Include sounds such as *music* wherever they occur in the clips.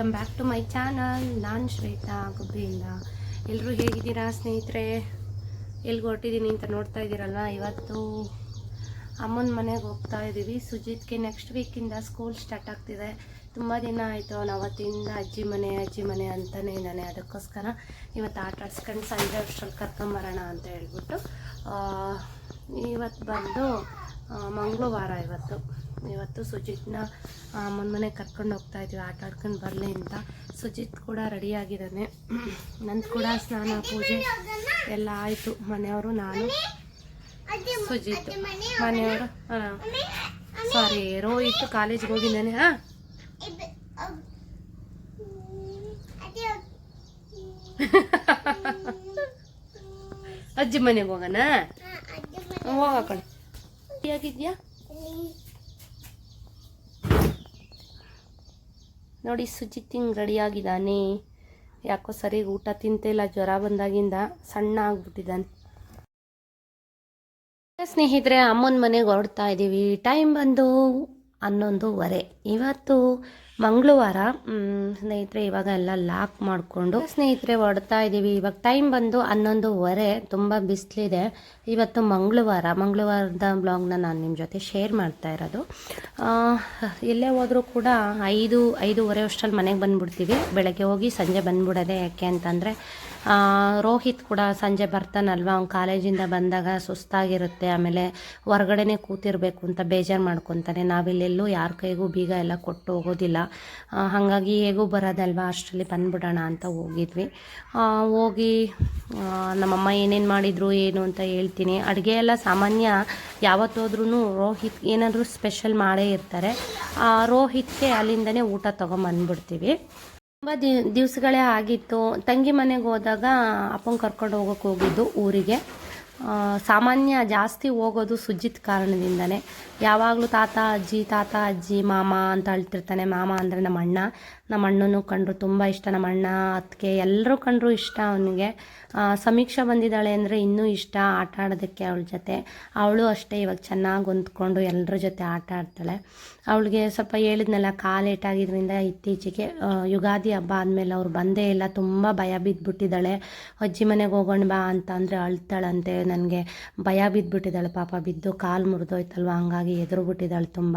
Welcome back to my channel ನಾನು ಶ್ವೇತಾ ಗುಬ್ಬಿಯಿಂದ ಎಲ್ಲರೂ ಹೇಗಿದ್ದೀರಾ ಸ್ನೇಹಿತರೆ? ಎಲ್ಲಿಗೆ ಹೊರಟಿದ್ದೀನಿ ಅಂತ ನೋಡ್ತಾ ಇದ್ದೀರಲ್ಲ ಇವತ್ತು ಅಮ್ಮನ ಮನೆಗೆ ಹೋಗ್ತಾ ಇದ್ದೀವಿ ಸುಜಿತ್ಗೆ ನೆಕ್ಸ್ಟ್ ವೀಕಿಂದ ಸ್ಕೂಲ್ ಸ್ಟಾರ್ಟ್ ಆಗ್ತಿದೆ. ತುಂಬ ದಿನ ಆಯಿತು. ಅವ್ನು ಅವತ್ತಿಂದ ಅಜ್ಜಿ ಮನೆ ಅಜ್ಜಿ ಮನೆ ಅಂತಲೇ ಇದ್ದಾನೆ. ಅದಕ್ಕೋಸ್ಕರ ಇವತ್ತು ಆಟ ಆಡ್ಸ್ಕೊಂಡು ಸಂಜೆ ಅಷ್ಟ್ರಲ್ಲಿ ಕರ್ಕೊಂಬರೋಣ ಅಂತ ಹೇಳ್ಬಿಟ್ಟು ಇವತ್ತು ಬಂದು ಮಂಗಳವಾರ ಇವತ್ತು. ಇವತ್ತು ಸುಜಿತ್ನ ಮನೆಗೆ ಕರ್ಕೊಂಡು ಹೋಗ್ತಾ ಇದ್ವಿ ಆಟ ಆಡ್ಕೊಂಡು ಬರಲಿ ಅಂತ. ಸುಜಿತ್ ಕೂಡ ರೆಡಿಯಾಗಿದ್ದಾನೆ ನಂದು ಕೂಡ ಸ್ನಾನ ಪೂಜೆ ಎಲ್ಲ ಆಯಿತು. ಮನೆಯವರು ನಾನು ಸುಜಿತ್ ಮನೆಯವರು ಹಾಂ ಸಾರಿ ರೋಹಿತ್ ಕಾಲೇಜ್ಗೆ ಹೋಗಿದ್ದಾನೆ ಹಾಂ ಅಜ್ಜಿ ಮನೆಗೆ ಹೋಗೋಣ ಹೋಗಕಣ ಹೇಗಿದ್ಯಾ ನೋಡಿ ಸುಜಿತ್ ಹಿಂಗೆ ರೆಡಿಯಾಗಿದ್ದಾನೆ. ಯಾಕೋ ಸರಿ ಊಟ ತಿಂತಿಲ್ಲ ಜ್ವರ ಬಂದಾಗಿಂದ ಸಣ್ಣ ಆಗ್ಬಿಟ್ಟಿದ್ದಾನೆ. ಸ್ನೇಹಿತರೆ, ಅಮ್ಮನ ಮನೆಗೆ ಹೊರಡ್ತಾ ಇದ್ದೀವಿ ಟೈಮ್ ಬಂದು ಹನ್ನೊಂದುವರೆ ಇವತ್ತು ಮಂಗಳವಾರ ಸ್ನೇಹಿತರೆ, ಇವಾಗ ಎಲ್ಲ ಲಾಕ್ ಮಾಡಿಕೊಂಡು ಸ್ನೇಹಿತರೆ ಹೊಡ್ತಾ ಇದ್ದೀವಿ ಇವಾಗ ಟೈಮ್ ಬಂದು ಹನ್ನೊಂದುವರೆ ತುಂಬ ಬಿಸಿಲಿದೆ. ಇವತ್ತು ಮಂಗಳವಾರ, ಮಂಗಳವಾರದ ಬ್ಲಾಗ್ನ ನಾನು ನಿಮ್ಮ ಜೊತೆ ಶೇರ್ ಮಾಡ್ತಾ ಇರೋದು. ಎಲ್ಲೇ ಹೋದರೂ ಕೂಡ ಐದು, ಐದೂವರೆ ಅಷ್ಟರಲ್ಲಿ ಮನೆಗೆ ಬಂದ್ಬಿಡ್ತೀವಿ. ಬೆಳಗ್ಗೆ ಹೋಗಿ ಸಂಜೆ ಬಂದ್ಬಿಡೋದೆ ಯಾಕೆ ಅಂತಂದರೆ ರೋಹಿತ್ ಕೂಡ ಸಂಜೆ ಬರ್ತಾನಲ್ವ? ಅವ್ನು ಕಾಲೇಜಿಂದ ಬಂದಾಗ ಸುಸ್ತಾಗಿರುತ್ತೆ, ಆಮೇಲೆ ಹೊರಗಡೆನೇ ಕೂತಿರಬೇಕು ಅಂತ ಬೇಜಾರು ಮಾಡ್ಕೊತಾನೆ. ನಾವಿಲ್ಲೆಲ್ಲೂ ಯಾರ ಕೈಗೂ ಬೀಗ ಎಲ್ಲ ಕೊಟ್ಟು ಹೋಗೋದಿಲ್ಲ. ಹಾಗಾಗಿ ಹೇಗೂ ಬರೋದಲ್ವ? ಅಷ್ಟರಲ್ಲಿ ಬಂದುಬಿಡೋಣ ಅಂತ ಹೋಗಿದ್ವಿ. ಹೋಗಿ ನಮ್ಮಮ್ಮ ಏನೇನು ಮಾಡಿದರು, ಏನು ಅಂತ ಹೇಳ್ತೀನಿ. ಅಡುಗೆ ಎಲ್ಲ ಸಾಮಾನ್ಯ ಯಾವತ್ತೋದ್ರೂ ರೋಹಿತ್ ಏನಾದರೂ ಸ್ಪೆಷಲ್ ಮಾಡೇ ಇರ್ತಾರೆ. ರೋಹಿತ್ಗೆ ಅಲ್ಲಿಂದನೇ ಊಟ ತೊಗೊಂಬಂದ್ಬಿಡ್ತೀವಿ. ತುಂಬ ದಿವಸಗಳೇ ಆಗಿತ್ತು. ತಂಗಿ ಮನೆಗೆ ಹೋದಾಗ ಅಪ್ಪನ ಕರ್ಕೊಂಡು ಹೋಗೋಕೆ ಹೋಗಿದ್ದು ಊರಿಗೆ. ಸಾಮಾನ್ಯ ಜಾಸ್ತಿ ಹೋಗೋದು ಸುಜಿತ್ ಕಾರಣದಿಂದನೇ. ಯಾವಾಗಲೂ ತಾತ, ಅಜ್ಜಿ ತಾತ, ಅಜ್ಜಿ, ಮಾಮ ಅಂತ ಅಳ್ತಿರ್ತಾನೆ. ಮಾಮ ಅಂದರೆ ನಮ್ಮ ಅಣ್ಣ ನಮ್ಮ ಅಣ್ಣನೂ ಕಂಡ್ರು ತುಂಬ ಇಷ್ಟ ನಮ್ಮ ಅಣ್ಣ ಅತ್ತಿಗೆ ಎಲ್ಲರೂ ಕಂಡ್ರು ಇಷ್ಟ ಅವನಿಗೆ. ಸಮೀಕ್ಷೆ ಬಂದಿದ್ದಾಳೆ ಅಂದರೆ ಇನ್ನೂ ಇಷ್ಟ ಆಟ ಆಡೋದಕ್ಕೆ ಅವಳ ಜೊತೆ. ಅವಳು ಅಷ್ಟೇ ಇವಾಗ ಚೆನ್ನಾಗಿ ಹೊಂದ್ಕೊಂಡು ಎಲ್ಲರ ಜೊತೆ ಆಟ ಆಡ್ತಾಳೆ. ಅವಳಿಗೆ ಸ್ವಲ್ಪ ಹೇಳಿದ್ನಲ್ಲ, ಕಾಲು ಏಟಾಗಿದ್ರಿಂದ ಇತ್ತೀಚೆಗೆ ಯುಗಾದಿ ಹಬ್ಬ ಆದಮೇಲೆ ಅವ್ರು ಬಂದೇ ಇಲ್ಲ, ತುಂಬ ಭಯ ಬಿದ್ದುಬಿಟ್ಟಿದ್ದಾಳೆ ಅಜ್ಜಿ ಮನೆಗೆ ಹೋಗೋಣ ಬಾ ಅಂತ ಅಂದರೆ ಅಳ್ತಾಳಂತೆ, ನನಗೆ ಭಯ ಬಿದ್ದುಬಿಟ್ಟಿದ್ದಾಳೆ ಪಾಪ, ಬಿದ್ದು ಕಾಲು ಮುರಿದೋಯ್ತಲ್ವ, ಹಂಗಾಗಿ ಎದುರು ಬಿಟ್ಟಿದ್ದಾಳೆ ತುಂಬ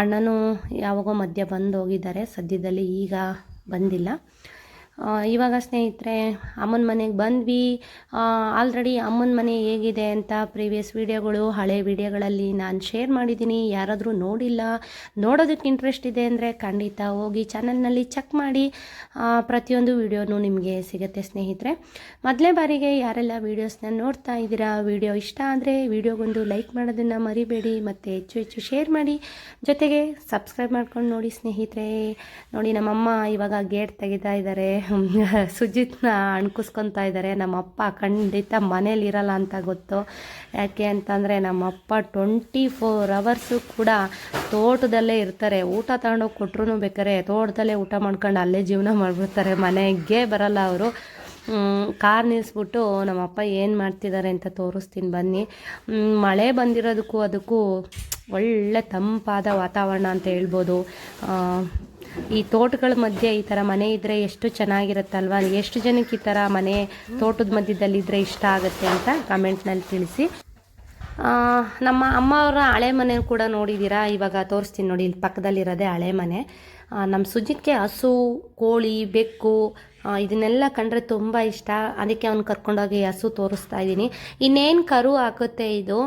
ಅಣ್ಣನೂ ಯಾವಾಗೋ ಮಧ್ಯೆ ಬಂದು ಹೋಗಿದ್ದಾರೆ ಸದ್ಯದಲ್ಲಿ ಈಗ ಬಂದಿಲ್ಲ. ಇವಾಗ ಸ್ನೇಹಿತರೆ, ಅಮ್ಮನ ಮನೆಗೆ ಬಂದ್ವಿ. ಆಲ್ರೆಡಿ ಅಮ್ಮನ ಮನೆ ಹೇಗಿದೆ ಅಂತ ಪ್ರೀವಿಯಸ್ ವೀಡಿಯೋಗಳು, ಹಳೆ ವೀಡಿಯೋಗಳಲ್ಲಿ ನಾನು ಶೇರ್ ಮಾಡಿದ್ದೀನಿ. ಯಾರಾದರೂ ನೋಡಿಲ್ಲ, ನೋಡೋದಕ್ಕೆ ಇಂಟ್ರೆಸ್ಟ್ ಇದೆ ಅಂದರೆ ಖಂಡಿತ ಹೋಗಿ ಚಾನಲ್ನಲ್ಲಿ ಚೆಕ್ ಮಾಡಿ. ಪ್ರತಿಯೊಂದು ವೀಡಿಯೋನು ನಿಮಗೆ ಸಿಗುತ್ತೆ ಸ್ನೇಹಿತರೆ. ಮೊದಲೇ ಬಾರಿಗೆ ಯಾರೆಲ್ಲ ವೀಡಿಯೋಸ್ನ ನೋಡ್ತಾ ಇದ್ದೀರಾ, ವಿಡಿಯೋ ಇಷ್ಟ ಆದರೆ ವಿಡಿಯೋಗೊಂದು ಲೈಕ್ ಮಾಡೋದನ್ನು ಮರಿಬೇಡಿ, ಮತ್ತು ಹೆಚ್ಚು ಹೆಚ್ಚು ಶೇರ್ ಮಾಡಿ. ಜೊತೆಗೆ ಸಬ್ಸ್ಕ್ರೈಬ್ ಮಾಡ್ಕೊಂಡು ನೋಡಿ ಸ್ನೇಹಿತರೆ. ನೋಡಿ, ನಮ್ಮಮ್ಮ ಇವಾಗ ಗೇಟ್ ತೆಗಿತಾ ಇದ್ದಾರೆ. *laughs* ಸುಜಿತ್ನ ಅಣ್ಕಿಸ್ಕೊತಾ ಇದ್ದಾರೆ ನಮ್ಮಪ್ಪ ಖಂಡಿತ ಮನೇಲಿ ಇರಲ್ಲ ಅಂತ ಗೊತ್ತು. ಯಾಕೆ ಅಂತಂದರೆ ನಮ್ಮಪ್ಪ ಟ್ವೆಂಟಿ ಫೋರ್ ಅವರ್ಸು ಕೂಡ ತೋಟದಲ್ಲೇ ಇರ್ತಾರೆ. ಊಟ ತಗೊಂಡೋಗಿ ಕೊಟ್ರು ಬೇಕಾರೆ ತೋಟದಲ್ಲೇ ಊಟ ಮಾಡ್ಕೊಂಡು ಅಲ್ಲೇ ಜೀವನ ಮಾಡಿಬಿಡ್ತಾರೆ. ಮನೆಗೆ ಬರಲ್ಲ ಅವರು. ಕಾರ್ ನಿಲ್ಲಿಸ್ಬಿಟ್ಟು ನಮ್ಮಪ್ಪ ಏನು ಮಾಡ್ತಿದ್ದಾರೆ ಅಂತ ತೋರಿಸ್ತೀನಿ ಬನ್ನಿ. ಮಳೆ ಬಂದಿರೋದಕ್ಕೂ ಅದಕ್ಕೂ ಒಳ್ಳೆ ತಂಪಾದ ವಾತಾವರಣ ಅಂತ ಹೇಳ್ಬೋದು. ಈ ತೋಟಗಳ ಮಧ್ಯೆ ಈ ಥರ ಮನೆ ಇದ್ದರೆ ಎಷ್ಟು ಚೆನ್ನಾಗಿರುತ್ತಲ್ವ? ಎಷ್ಟು ಜನಕ್ಕೆ ಈ ಥರ ಮನೆ ತೋಟದ ಮಧ್ಯದಲ್ಲಿದ್ದರೆ ಇಷ್ಟ ಆಗುತ್ತೆ ಅಂತ ಕಮೆಂಟ್ನಲ್ಲಿ ತಿಳಿಸಿ. ನಮ್ಮ ಅಮ್ಮ ಅವರ ಹಳೆ ಮನೆ ಕೂಡ ನೋಡಿದ್ದೀರಾ ಇವಾಗ ತೋರಿಸ್ತೀನಿ ನೋಡಿ, ಇಲ್ಲಿ ಪಕ್ಕದಲ್ಲಿರೋದೇ ಹಳೆ ಮನೆ. ನಮ್ಮ ಸುಜಿತ್ಗೆ ಹಸು, ಕೋಳಿ, ಬೆಕ್ಕು ಇದನ್ನೆಲ್ಲ ಕಂಡ್ರೆ ತುಂಬ ಇಷ್ಟ. ಅದಕ್ಕೆ ಅವ್ನು ಕರ್ಕೊಂಡೋಗಿ ಹಸು ತೋರಿಸ್ತಾ ಇದ್ದೀನಿ. ಇನ್ನೇನು ಕರು ಹಾಕುತ್ತೆ ಇದು?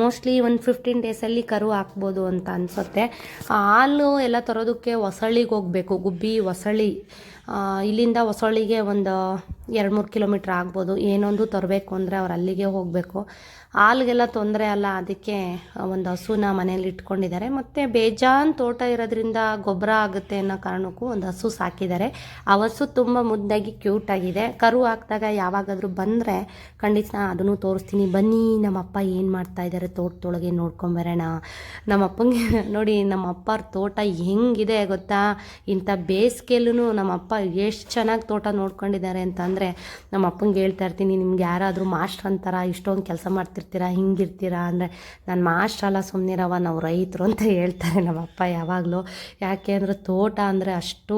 ಮೋಸ್ಟ್ಲಿ ಒಂದು ಫಿಫ್ಟೀನ್ ಡೇಸಲ್ಲಿ ಕರು ಹಾಕ್ಬೋದು ಅಂತ ಅನಿಸುತ್ತೆ. ಹಾಲು ಎಲ್ಲ ತರೋದಕ್ಕೆ ಹೊಸಳ್ಳಿಗೆ ಹೋಗಬೇಕು, ಗುಬ್ಬಿ, ಹೊಸಳ್ಳಿ. ಇಲ್ಲಿಂದ ಹೊಸಳ್ಳಿಗೆ ಒಂದು ಎರಡು ಮೂರು ಕಿಲೋಮೀಟ್ರ್ ಆಗ್ಬೋದು, ಏನೊಂದು ತರಬೇಕು ಅಂದರೆ ಅವ್ರು ಅಲ್ಲಿಗೆ ಹೋಗಬೇಕು. ಹಾಲಿಗೆಲ್ಲ ತೊಂದರೆ ಅಲ್ಲ, ಅದಕ್ಕೆ ಒಂದು ಹಸುನ ಮನೇಲಿ ಇಟ್ಕೊಂಡಿದ್ದಾರೆ. ಮತ್ತು ಬೇಜಾನ್ ತೋಟ ಇರೋದ್ರಿಂದ ಗೊಬ್ಬರ ಆಗುತ್ತೆ ಅನ್ನೋ ಕಾರಣಕ್ಕೂ ಒಂದು ಹಸು ಸಾಕಿದ್ದಾರೆ. ಆ ಹಸು ತುಂಬ ಮುದ್ದಾಗಿ ಕ್ಯೂಟಾಗಿದೆ ಕರು ಹಾಕಿದಾಗ ಯಾವಾಗಾದರೂ ಬಂದರೆ ಖಂಡಿತ ಅದನ್ನು ತೋರಿಸ್ತೀನಿ. ಬನ್ನಿ, ನಮ್ಮಪ್ಪ ಏನು ಮಾಡ್ತಾ ಇದ್ದಾರೆ ತೋಟದೊಳಗೆ ನೋಡ್ಕೊಂಬರೋಣ ನಮ್ಮಪ್ಪಂಗೆ ನೋಡಿ, ನಮ್ಮಪ್ಪರ ತೋಟ ಹೆಂಗಿದೆ ಗೊತ್ತಾ? ಇಂಥ ಬೇಸಿಗೆಲ್ಲೂ ನಮ್ಮಪ್ಪ ಎಷ್ಟು ಚೆನ್ನಾಗಿ ತೋಟ ನೋಡ್ಕೊಂಡಿದ್ದಾರೆ ಅಂತಂದರೆ ನಮ್ಮ ಅಪ್ಪಂಗೆ ಹೇಳ್ತಾ ಇರ್ತೀನಿ, ನಿಮ್ಗೆ ಯಾರಾದರೂ ಮಾಸ್ಟ್ರ್ ಅಂತಾರ, ಇಷ್ಟೊಂದು ಕೆಲಸ ಮಾಡ್ತಿರ್ತೀರಾ, ಹಿಂಗಿರ್ತೀರಾ ಅಂದರೆ ನಾನು ಮಾಸ್ಟ್ರ್ ಅಲ್ಲ ಸುಮ್ಮನಿರವ ನಾವು ರೈತರು ಅಂತ ಹೇಳ್ತಾರೆ ನಮ್ಮ ಅಪ್ಪ ಯಾವಾಗಲೂ. ಯಾಕೆ ಅಂದರೆ ತೋಟ ಅಂದರೆ ಅಷ್ಟು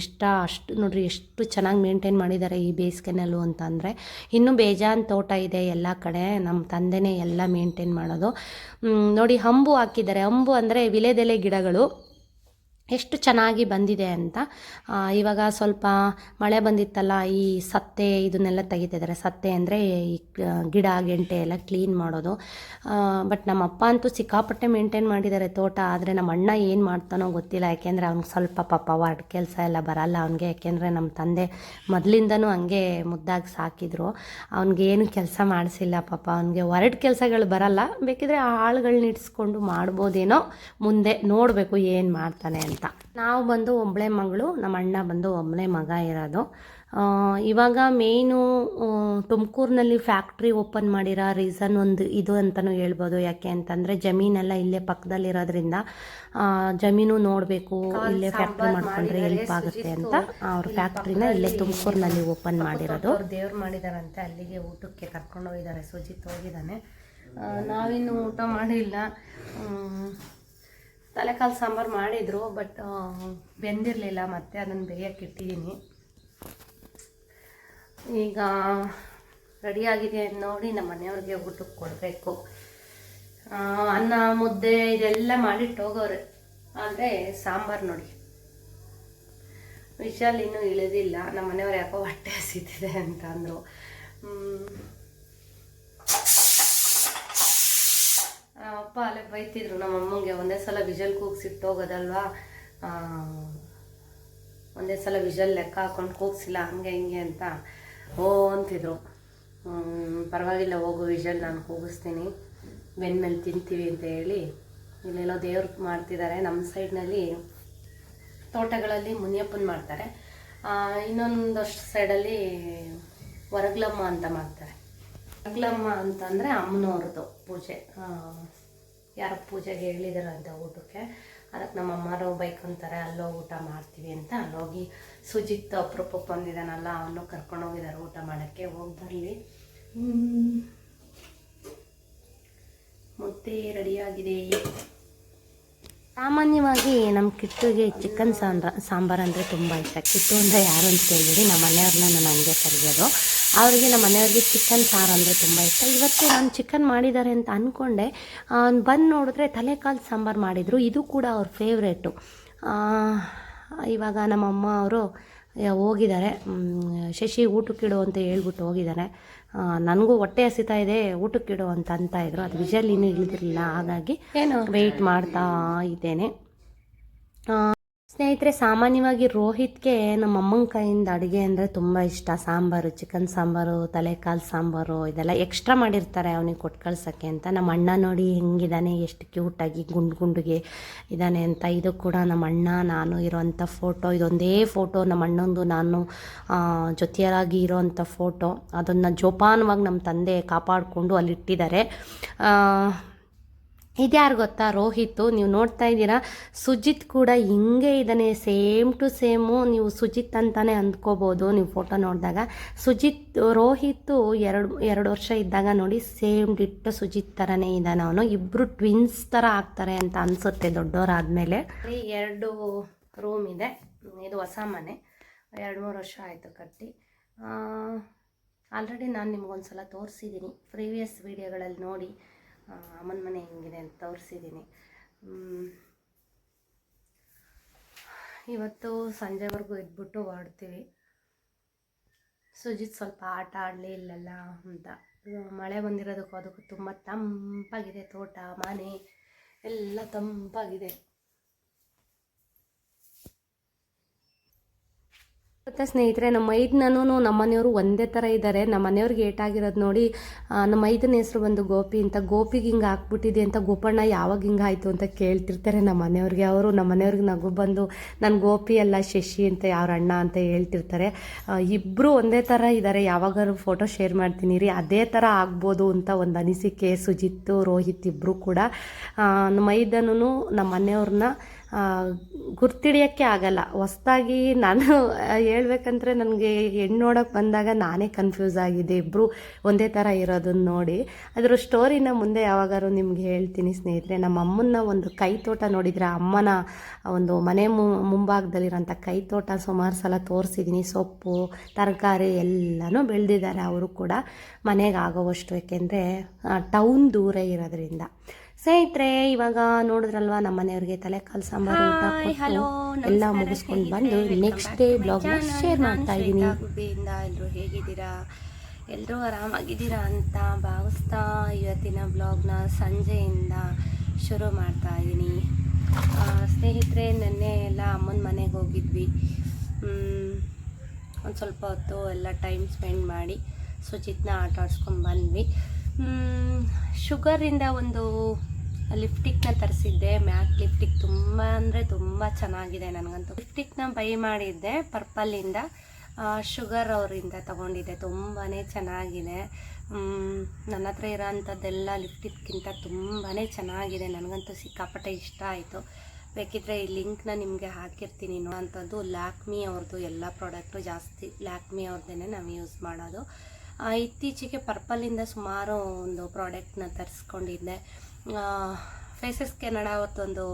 ಇಷ್ಟ, ಅಷ್ಟು ನೋಡ್ರಿ ಎಷ್ಟು ಚೆನ್ನಾಗಿ ಮೇಂಟೈನ್ ಮಾಡಿದ್ದಾರೆ ಈ ಬೇಸಿಗೆನಲ್ಲೂ ಅಂತ ಅಂದರೆ ಇನ್ನೂ ಬೇಜಾನ್ ತೋಟ ಇದೆ ಎಲ್ಲ ಕಡೆ ನಮ್ಮ ತಂದೆನೇ ಎಲ್ಲ ಮೇಂಟೈನ್ ಮಾಡೋದು. ನೋಡಿ ಹಂಬು ಹಾಕಿದ್ದಾರೆ. ಹಂಬು ಅಂದರೆ ವಿಳೆದೆಲೆ ಗಿಡಗಳು. ಎಷ್ಟು ಚೆನ್ನಾಗಿ ಬಂದಿದೆ ಅಂತ ಇವಾಗ ಸ್ವಲ್ಪ ಮಳೆ ಬಂದಿತ್ತಲ್ಲ, ಈ ಸತ್ತೆ ಇದನ್ನೆಲ್ಲ ತೆಗಿತಿದ್ದಾರೆ. ಸತ್ತೆ ಅಂದರೆ ಈ ಗಿಡ, ಗೆಂಟೆ ಎಲ್ಲ ಕ್ಲೀನ್ ಮಾಡೋದು. ಬಟ್ ನಮ್ಮ ಅಪ್ಪ ಅಂತೂ ಸಿಕ್ಕಾಪಟ್ಟೆ ಮೇಂಟೈನ್ ಮಾಡಿದ್ದಾರೆ ತೋಟ. ಆದರೆ ನಮ್ಮ ಅಣ್ಣ ಏನು ಮಾಡ್ತಾನೋ ಗೊತ್ತಿಲ್ಲ. ಯಾಕೆಂದರೆ ಅವ್ನಿಗೆ ಸ್ವಲ್ಪ ಪಾಪ ವಾರ್ಡ್ ಕೆಲಸ ಎಲ್ಲ ಬರಲ್ಲ ಅವನಿಗೆ. ಯಾಕೆಂದರೆ ನಮ್ಮ ತಂದೆ ಮೊದಲಿಂದನೂ ಹಂಗೆ ಮುದ್ದಾಗಿ ಸಾಕಿದ್ರು. ಅವ್ನಿಗೆ ಏನು ಕೆಲಸ ಮಾಡಿಸಿಲ್ಲ ಪಾಪ. ಅವ್ನಿಗೆ ಹೊರಡ್ ಕೆಲಸಗಳು ಬರಲ್ಲ. ಬೇಕಿದ್ರೆ ಆ ಆಳುಗಳನ್ನ ಇಡ್ಸ್ಕೊಂಡು ಮಾಡ್ಬೋದೇನೋ ಮುಂದೆ ನೋಡಬೇಕು ಏನು ಮಾಡ್ತಾನೆ ಅಂತ. ನಾವು ಬಂದು ಒಬ್ಬಳೆ ಮಗಳು ನಮ್ಮ ಅಣ್ಣ ಬಂದು ಒಬ್ಬಳೆ ಮಗ ಇರೋದು. ಇವಾಗ ಮೇನು ತುಮಕೂರಿನಲ್ಲಿ ಫ್ಯಾಕ್ಟ್ರಿ ಓಪನ್ ಮಾಡಿರೋ ರೀಸನ್ ಒಂದು ಇದು ಅಂತಲೂ ಹೇಳ್ಬೋದು. ಯಾಕೆ ಅಂತಂದರೆ ಜಮೀನೆಲ್ಲ ಇಲ್ಲೇ ಪಕ್ಕದಲ್ಲಿರೋದ್ರಿಂದ ಜಮೀನು ನೋಡಬೇಕು ಇಲ್ಲೇ ಫ್ಯಾಕ್ಟ್ರಿ ಮಾಡ್ಕೊಂಡ್ರೆ ಹೆಲ್ಪ್ ಆಗುತ್ತೆ ಅಂತ ಅವ್ರ. ಫ್ಯಾಕ್ಟ್ರಿನ ಇಲ್ಲೇ ತುಮಕೂರಿನಲ್ಲಿ ಓಪನ್ ಮಾಡಿರೋದು. ದೇವ್ರು ಮಾಡಿದಾರಂತೆ ಅಲ್ಲಿಗೆ ಊಟಕ್ಕೆ ಕರ್ಕೊಂಡು ಹೋಗಿದ್ದಾರೆ ಸುಜಿತ್ ಹೋಗಿದ್ದಾನೆ. ನಾವಿನ್ನು ಊಟ ಮಾಡಿಲ್ಲ. ತಲೆಕಾಲು ಸಾಂಬಾರು ಮಾಡಿದರು ಬಟ್ ಬೆಂದಿರಲಿಲ್ಲ, ಮತ್ತೆ ಅದನ್ನು ಬೇಯಕ್ಕೆ ಇಟ್ಟಿದ್ದೀನಿ. ಈಗ ರೆಡಿಯಾಗಿದೆ ನೋಡಿ ನಮ್ಮ ಮನೆಯವ್ರಿಗೆ ಊಟಕ್ಕೆ ಕೊಡಬೇಕು. ಅನ್ನ, ಮುದ್ದೆ ಇದೆಲ್ಲ ಮಾಡಿಟ್ಟು ಹೋಗೋರೆ ಆದರೆ ಸಾಂಬಾರು ನೋಡಿ. ವಿಶಾಲ್ ಇನ್ನೂ ಇಳಿದಿಲ್ಲ. ನಮ್ಮ ಮನೆಯವ್ರು ಯಾಕೋ ಹೊಟ್ಟೆ ಹಸಿತಿದೆ ಅಂತ ಅಂದರು ಅಪ್ಪ ಅಲ್ಲೇ ಬೈತಿದ್ರು. ನಮ್ಮ ಅಮ್ಮಂಗೆ ಒಂದೇ ಸಲ ವಿಜಲ್ ಆ, ಒಂದೇ ಸಲ ವಿಜಲ್ ಲೆಕ್ಕ ಹಾಕೊಂಡು ಕೂಗ್ಸಿಲ್ಲ ಹಂಗೆ ಹಿಂಗೆ ಅಂತ. ಓ ಅಂತಿದ್ರು. ಪರವಾಗಿಲ್ಲ ಹೋಗು ವಿಜಲ್ ನಾನು ಕೂಗಿಸ್ತೀನಿ. ಬೆನ್ಮೇಲೆ ತಿಂತೀವಿ ಅಂತ ಹೇಳಿ ಇಲ್ಲೆಲ್ಲೋ ದೇವ್ರ ಮಾಡ್ತಿದ್ದಾರೆ. ನಮ್ಮ ಸೈಡ್ನಲ್ಲಿ ತೋಟಗಳಲ್ಲಿ ಮುನಿಯಪ್ಪನ ಮಾಡ್ತಾರೆ. ಇನ್ನೊಂದಷ್ಟು ಸೈಡಲ್ಲಿ ವರಗ್ಲಮ್ಮ ಅಂತ ಮಾಡ್ತಾರೆ. ಹೊರಗ್ಲಮ್ಮ ಅಂತಂದರೆ ಅಮ್ಮನವ್ರದ್ದು ಪೂಜೆ. ಯಾರೋ ಪೂಜೆಗೆ ಹೇಳಿದಾರಂತೆ ಊಟಕ್ಕೆ. ಅದಕ್ಕೆ ನಮ್ಮ ಅಮ್ಮರು ಬೈಕೊಂತಾರೆ ಅಲ್ಲೋ ಊಟ ಮಾಡ್ತೀವಿ ಅಂತ. ಅಲ್ಲೋಗಿ ಸುಜಿತ್ ಅಪರೂಪಕ್ಕೆ ಬಂದಿದ್ದಾನಲ್ಲ, ಅವನು ಕರ್ಕೊಂಡು ಹೋಗಿದ್ದಾರೆ ಊಟ ಮಾಡೋಕ್ಕೆ. ಹೋಗಿ ಬರಲಿ. ಮುದ್ದೆ ರೆಡಿಯಾಗಿದೆ. ಸಾಮಾನ್ಯವಾಗಿ ನಮ್ಮ ಕಿಟ್ಟುಗೆ ಚಿಕನ್ ಸಾಂಬ್ರ ಸಾಂಬಾರು ಅಂದರೆ ತುಂಬ ಇಷ್ಟ. ಕಿಟ್ಟು ಅಂದರೆ ಯಾರು ಅಂತ ಕೇಳಿಬಿಡಿ, ನಮ್ಮ ಮನೆಯವ್ರನ್ನ ನಾನು ಹಂಗೆ ಕರೆಯೋದು. ಅವರಿಗೆ ನಮ್ಮ ಮನೆಯವ್ರಿಗೆ ಚಿಕನ್ ಸಾರು ಅಂದರೆ ತುಂಬ ಇಷ್ಟ. ಇವತ್ತು ನಾನು ಚಿಕನ್ ಮಾಡಿದ್ದಾರೆ ಅಂತ ಅಂದ್ಕೊಂಡೆ ಬಂದು ನೋಡಿದ್ರೆ ತಲೆಕಾಲು ಸಾಂಬಾರು ಮಾಡಿದರು. ಇದು ಕೂಡ ಅವ್ರ ಫೇವ್ರೇಟು ಇವಾಗ ನಮ್ಮಮ್ಮ ಅವರು ಹೋಗಿದ್ದಾರೆ. ಶಶಿ ಶಶಿ ಊಟಕ್ಕಿಡು ಅಂತ ಹೇಳ್ಬಿಟ್ಟು ಹೋಗಿದ್ದಾರೆ ನನಗೂ ಹೊಟ್ಟೆ ಹಸಿತಾ ಇದೆ ಊಟಕ್ಕಿಡು ಅಂತ ಅಂತ ಇದ್ರು. ಅದು ವಿಜಲ್ ಇನ್ನೂ ಇಳಿದಿರಲಿಲ್ಲ ಹಾಗಾಗಿ ಏನು ವೆಯ್ಟ್ ಮಾಡ್ತಾ ಇದ್ದೇನೆ. ಸ್ನೇಹಿತರೆ, ಸಾಮಾನ್ಯವಾಗಿ ರೋಹಿತ್ಗೆ ನಮ್ಮ ಅಮ್ಮನ ಕೈಯಿಂದ ಅಡುಗೆ ಅಂದರೆ ತುಂಬ ಇಷ್ಟ. ಸಾಂಬಾರು ಚಿಕನ್ ಸಾಂಬಾರು, ತಲೆಕಾಲು ಸಾಂಬಾರು, ಇದೆಲ್ಲ ಎಕ್ಸ್ಟ್ರಾ ಮಾಡಿರ್ತಾರೆ ಅವನಿಗೆ ಕೊಟ್ಟು ಕಳ್ಸೋಕ್ಕೆ ಅಂತ. ನಮ್ಮ ಅಣ್ಣ ನೋಡಿ ಹೆಂಗಿದ್ದಾನೆ ಎಷ್ಟು ಕ್ಯೂಟಾಗಿ ಗುಂಡು ಗುಂಡುಗೆ ಇದ್ದಾನೆ ಅಂತ. ಇದು ಕೂಡ ನಮ್ಮ ಅಣ್ಣ, ನಾನು ಇರೋವಂಥ ಫೋಟೋ ಇದೊಂದೇ ಫೋಟೋ ನಮ್ಮ ಅಣ್ಣಂದು, ನಾನು ಜೊತೆಯರಾಗಿ ಇರೋವಂಥ ಫೋಟೋ ಅದನ್ನು ಜೋಪಾನವಾಗಿ ನಮ್ಮ ತಂದೆ ಕಾಪಾಡಿಕೊಂಡು ಅಲ್ಲಿಟ್ಟಿದ್ದಾರೆ. ಇದ್ಯಾರು ಗೊತ್ತಾ? ರೋಹಿತ್, ನೀವು ನೋಡ್ತಾ ಇದ್ದೀರಾ? ಸುಜಿತ್ ಕೂಡ ಹಿಂಗೆ ಇದ್ದಾನೆ, ಸೇಮ್ ಟು ಸೇಮು. ನೀವು ಸುಜಿತ್ ಅಂತಾನೆ ಅಂದ್ಕೋಬೋದು ನೀವು ಫೋಟೋ ನೋಡಿದಾಗ. ಸುಜಿತ್, ರೋಹಿತ್ ಎರಡು ಎರಡು ವರ್ಷ ಇದ್ದಾಗ ನೋಡಿ ಸೇಮ್ ಡಿಟ್ಟು ಸುಜಿತ್ ಥರನೇ ಇದ್ದಾನೆ ಅವನು. ಇಬ್ಬರು ಟ್ವಿನ್ಸ್ ಥರ ಆಗ್ತಾರೆ ಅಂತ ಅನಿಸುತ್ತೆ ದೊಡ್ಡವರಾದಮೇಲೆ ಎರಡು ರೂಮ್ ಇದೆ. ಇದು ಹೊಸ ಮನೆ. ಎರಡು, ಮೂರು ವರ್ಷ ಆಯಿತು ಕಟ್ಟಿ. ಆಲ್ರೆಡಿ ನಾನು ನಿಮ್ಗೊಂದು ಸಲ ತೋರಿಸಿದ್ದೀನಿ. ಪ್ರೀವಿಯಸ್ ವೀಡಿಯೋಗಳಲ್ಲಿ ನೋಡಿ. ಅಮ್ಮನ ಮನೆ ಹೆಂಗಿದೆ ಅಂತ ತೋರಿಸಿದ್ದೀನಿ ಇವತ್ತು ಸಂಜೆವರೆಗೂ ಇದ್ಬಿಟ್ಟು ಹೊರಡ್ತೀವಿ. ಸುಜಿತ್ ಸ್ವಲ್ಪ ಆಟ ಆಡಲಿ ಇಲ್ಲಲ್ಲ ಅಂತ. ಮಳೆ ಬಂದಿರೋದಕ್ಕೂ ಅದಕ್ಕೂ ತುಂಬ ತಂಪಾಗಿದೆ, ತೋಟ, ಮನೆ ಎಲ್ಲ ತಂಪಾಗಿದೆ. ಮತ್ತು ಸ್ನೇಹಿತರೆ, ನಮ್ಮ ಐದನೂ ನಮ್ಮ ಮನೆಯವರು ಒಂದೇ ಥರ ಇದ್ದಾರೆ ನಮ್ಮ ಮನೆಯವ್ರಿಗೆ ಏಟಾಗಿರೋದು ನೋಡಿ ನಮ್ಮ ಐದನ ಹೆಸರು ಬಂದು ಗೋಪಿ ಅಂತ. ಗೋಪಿಗೆ ಹಿಂಗೆ ಹಾಕ್ಬಿಟ್ಟಿದೆ ಅಂತ ಗೋಪಣ್ಣ ಯಾವಾಗ ಹಿಂಗೆ ಆಯಿತು ಅಂತ ಕೇಳ್ತಿರ್ತಾರೆ ನಮ್ಮ ಮನೆಯವ್ರಿಗೆ. ಅವರು ನಮ್ಮ ಮನೆಯವ್ರಿಗೆ ನಗು ಬಂದು, ನಾನು ಗೋಪಿ ಅಲ್ಲ, ಶಶಿ ಅಂತ ಯಾರ ಅಣ್ಣ ಅಂತ ಹೇಳ್ತಿರ್ತಾರೆ. ಇಬ್ಬರು ಒಂದೇ ಥರ ಇದ್ದಾರೆ ಯಾವಾಗಾದ್ರು ಫೋಟೋ ಶೇರ್ ಮಾಡ್ತೀನಿ ರೀ. ಅದೇ ಥರ ಆಗ್ಬೋದು ಅಂತ ಒಂದು ಅನಿಸಿಕೆ, ಸುಜಿತ್, ರೋಹಿತ್ ಇಬ್ಬರು ಕೂಡ. ನಮ್ಮ ಐದನೂ ನಮ್ಮ ಮನೆಯವ್ರನ್ನ ಗುರ್ತಿಡಿಯೋಕ್ಕೆ ಆಗಲ್ಲ. ಹೊಸ್ದಾಗಿ ನಾನು ಹೇಳ್ಬೇಕಂದ್ರೆ ನನಗೆ ಹೆಣ್ಣು ನೋಡೋಕೆ ಬಂದಾಗ ನಾನೇ ಕನ್ಫ್ಯೂಸ್ ಆಗಿದೆ. ಇಬ್ಬರು ಒಂದೇ ಥರ ಇರೋದನ್ನು ನೋಡಿ. ಅದರ ಸ್ಟೋರಿನ ಮುಂದೆ ಯಾವಾಗಾದ್ರು ನಿಮ್ಗೆ ಹೇಳ್ತೀನಿ ಸ್ನೇಹಿತರೆ, ನಮ್ಮ ಅಮ್ಮನ ಒಂದು ಕೈ ತೋಟ ನೋಡಿದರೆ ಅಮ್ಮನ ಒಂದು ಮನೆ ಮುಂಭಾಗದಲ್ಲಿರೋಂಥ ಕೈ ತೋಟ ಸುಮಾರು ಸಲ ತೋರಿಸಿದ್ದೀನಿ ಸೊಪ್ಪು, ತರಕಾರಿ ಎಲ್ಲನೂ ಬೆಳೆದಿದ್ದಾರೆ. ಅವರು ಕೂಡ ಮನೆಗೆ ಆಗೋವಷ್ಟು ಏಕೆಂದರೆ ಟೌನ್ ದೂರ ಇರೋದ್ರಿಂದ. ಸ್ನೇಹಿತರೆ ಇವಾಗ ನೋಡಿದ್ರಲ್ವಾ ನಮ್ಮ ಮನೆಯವ್ರಿಗೆ ತಲೆ ಕಾಲು ಸಾಂಬಾರು ಊಟ ಕೊಟ್ಟು ಎಲ್ಲ ಮುಗಿಸ್ಕೊಂಡು ಬಂದು ನೆಕ್ಸ್ಟ್ ಡೇ ಬ್ಲಾಗ್ ಶೇರ್ ಮಾಡ್ತಾ ಇದ್ದೀನಿ ಎಲ್ಲರೂ ಹೇಗಿದ್ದೀರಾ? ಎಲ್ಲರೂ ಆರಾಮಾಗಿದ್ದೀರಾ ಅಂತ ಭಾವಿಸ್ತಾ ಇವತ್ತಿನ ಬ್ಲಾಗ್ನ ಸಂಜೆಯಿಂದ ಶುರು ಮಾಡ್ತಾ ಇದ್ದೀನಿ ಸ್ನೇಹಿತರೆ ನೆನ್ನೆ ಎಲ್ಲ ಅಮ್ಮನ ಮನೆಗೆ ಹೋಗಿದ್ವಿ. ಒಂದು ಸ್ವಲ್ಪ ಹೊತ್ತು ಎಲ್ಲ ಟೈಮ್ ಸ್ಪೆಂಡ್ ಮಾಡಿ ಸುಚಿತ್ನ ಆಟ ಆಡ್ಸ್ಕೊಂಡು ಬಂದ್ವಿ. ಶುಗರಿಂದ ಒಂದು ಲಿಫ್ಟಿಕ್ನ ತರಿಸಿದ್ದೆ. ಮ್ಯಾಕ್ ಲಿಫ್ಟಿಕ್ ತುಂಬ ಅಂದರೆ ತುಂಬ ಚೆನ್ನಾಗಿದೆ ನನಗಂತೂ. ಲಿಪ್ಟಿಕ್ನ ಬೈ ಮಾಡಿದ್ದೆ ಪರ್ಪಲಿಂದ ಶುಗರ್ ಅವರಿಂದ ತಗೊಂಡಿದ್ದೆ. ತುಂಬಾ ಚೆನ್ನಾಗಿದೆ. ನನ್ನ ಹತ್ರ ಇರೋಂಥದ್ದೆಲ್ಲ ಲಿಫ್ಟಿಕ್ಕಿಂತ ತುಂಬಾ ಚೆನ್ನಾಗಿದೆ. ನನಗಂತೂ ಸಿಕ್ಕಾಪಟ್ಟೆ ಇಷ್ಟ ಆಯಿತು. ಬೇಕಿದ್ರೆ ಈ ಲಿಂಕ್ನ ನಿಮಗೆ ಹಾಕಿರ್ತೀನಿ ಅಂಥದ್ದು ಲ್ಯಾಕ್ಮಿ ಅವ್ರದ್ದು ಎಲ್ಲ ಪ್ರಾಡಕ್ಟು ಜಾಸ್ತಿ. ಲ್ಯಾಕ್ಮಿ ಅವ್ರದ್ದೇ ನಾವು ಯೂಸ್ ಮಾಡೋದು. ಇತ್ತೀಚೆಗೆ ಪರ್ಪಲಿಂದ ಸುಮಾರು ಒಂದು ಪ್ರಾಡಕ್ಟ್ನ ತರಿಸ್ಕೊಂಡಿದ್ದೆ. ಫೇಸಸ್ ಕೆನಡಾ ಅವತ್ತೊಂದು,